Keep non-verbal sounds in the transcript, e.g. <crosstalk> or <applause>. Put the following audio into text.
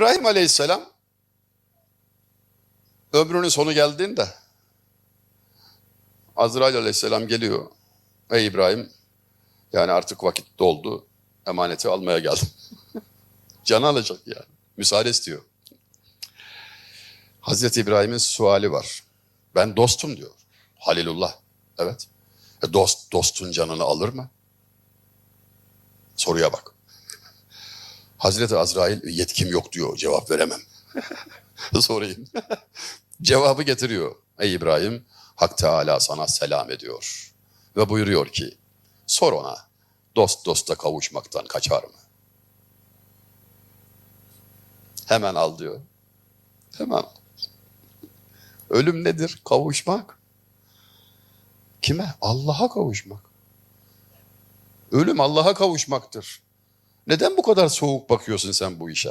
İbrahim Aleyhisselam ömrünün sonu geldiğinde Azrail Aleyhisselam geliyor. Ey İbrahim yani artık vakit doldu. Emaneti almaya geldim. <laughs> Canı alacak yani. Müsaade istiyor. Hazreti İbrahim'in suali var. Ben dostum diyor. Halilullah. Evet. E dost dostun canını alır mı? Soruya bak. Hazreti Azrail yetkim yok diyor. Cevap veremem. <laughs> Sorayım. <laughs> Cevabı getiriyor. Ey İbrahim, Hak Teala sana selam ediyor. Ve buyuruyor ki, sor ona, dost dosta kavuşmaktan kaçar mı? Hemen al diyor. Hemen. Ölüm nedir? Kavuşmak. Kime? Allah'a kavuşmak. Ölüm Allah'a kavuşmaktır. Neden bu kadar soğuk bakıyorsun sen bu işe?